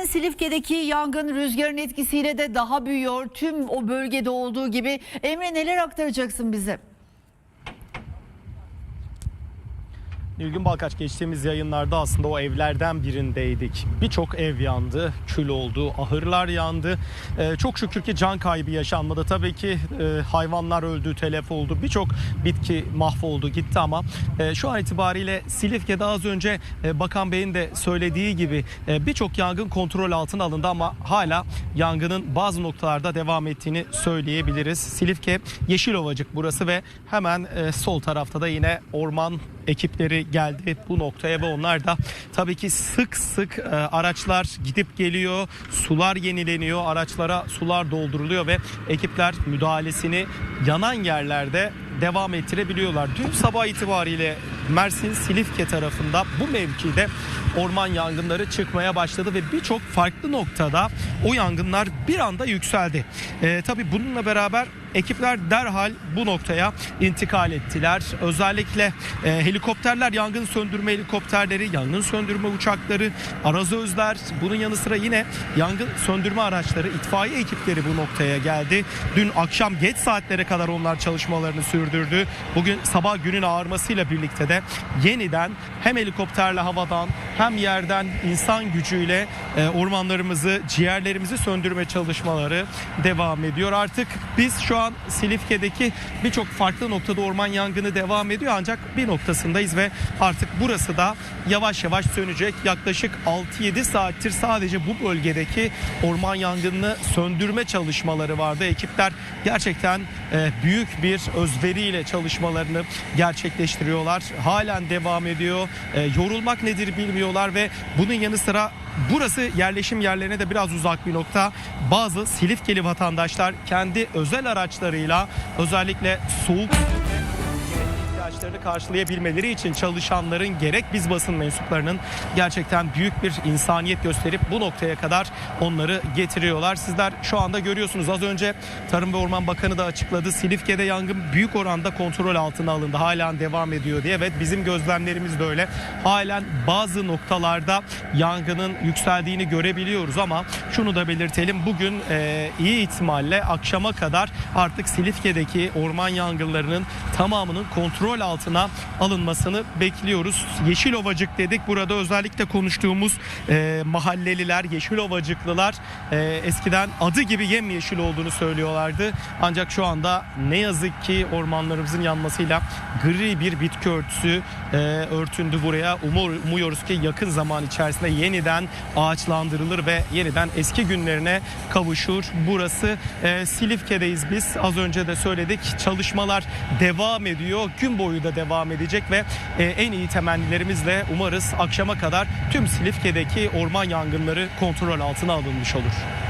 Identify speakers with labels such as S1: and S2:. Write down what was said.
S1: Silifke'deki yangın rüzgarın etkisiyle de daha büyüyor. Tüm o bölgede olduğu gibi. Emre neler aktaracaksın bize?
S2: Nilgün Balkaç geçtiğimiz yayınlarda aslında o evlerden birindeydik. Birçok ev yandı, kül oldu, ahırlar yandı. Ee, çok şükür ki can kaybı yaşanmadı. Tabii ki e, hayvanlar öldü, telef oldu. Birçok bitki mahvoldu, gitti ama e, şu an itibariyle Silifke'de az önce e, Bakan Bey'in de söylediği gibi e, birçok yangın kontrol altına alındı ama hala yangının bazı noktalarda devam ettiğini söyleyebiliriz. Silifke Yeşilovacık burası ve hemen e, sol tarafta da yine orman ekipleri geldi bu noktaya ve onlar da tabii ki sık sık e, araçlar gidip geliyor, sular yenileniyor, araçlara sular dolduruluyor ve ekipler müdahalesini yanan yerlerde devam ettirebiliyorlar. Dün sabah itibariyle Mersin Silifke tarafında bu mevkide orman yangınları çıkmaya başladı ve birçok farklı noktada o yangınlar bir anda yükseldi. Ee, tabii bununla beraber ekipler derhal bu noktaya intikal ettiler. Özellikle e, helikopterler, yangın söndürme helikopterleri, yangın söndürme uçakları, arazözler, bunun yanı sıra yine yangın söndürme araçları, itfaiye ekipleri bu noktaya geldi. Dün akşam geç saatlere kadar onlar çalışmalarını sürdürdü. Bugün sabah günün ağarmasıyla birlikte de yeniden hem helikopterle havadan hem yerden insan gücüyle e, ormanlarımızı, ciğerlerimizi söndürme çalışmaları devam ediyor. Artık biz şu an Silifke'deki birçok farklı noktada orman yangını devam ediyor ancak bir noktasındayız ve artık burası da yavaş yavaş sönecek. Yaklaşık 6-7 saattir sadece bu bölgedeki orman yangınını söndürme çalışmaları vardı. Ekipler gerçekten e, büyük bir özveriyle çalışmalarını gerçekleştiriyorlar. Halen devam ediyor. E, yorulmak nedir bilmiyorlar ve bunun yanı sıra Burası yerleşim yerlerine de biraz uzak bir nokta. Bazı Silifkeli vatandaşlar kendi özel araçlarıyla özellikle soğuk ihtiyaçlarını karşılayabilmeleri için çalışanların gerek biz basın mensuplarının gerçekten büyük bir insaniyet gösterip bu noktaya kadar onları getiriyorlar. Sizler şu anda görüyorsunuz az önce Tarım ve Orman Bakanı da açıkladı. Silifke'de yangın büyük oranda kontrol altına alındı. Halen devam ediyor diye. Evet bizim gözlemlerimiz de öyle. Halen bazı noktalarda yangının yükseldiğini görebiliyoruz ama şunu da belirtelim. Bugün e, iyi ihtimalle akşama kadar artık Silifke'deki orman yangınlarının tamamının kontrol altına alınmasını bekliyoruz. Yeşilovacık dedik. Burada özellikle konuştuğumuz e, mahalleliler, Yeşilovacıklılar e, eskiden adı gibi yemyeşil olduğunu söylüyorlardı. Ancak şu anda ne yazık ki ormanlarımızın yanmasıyla gri bir bitki örtüsü e, örtündü buraya. Umur, umuyoruz ki yakın zaman içerisinde yeniden ağaçlandırılır ve yeniden eski günlerine kavuşur. Burası e, Silifke'deyiz biz. Az önce de söyledik. Çalışmalar devam ediyor. Gün boyu da devam edecek ve e, en iyi temennilerimizle umarız akşama kadar tüm Silifke'deki orman yangınları kontrol altına alınmış olur.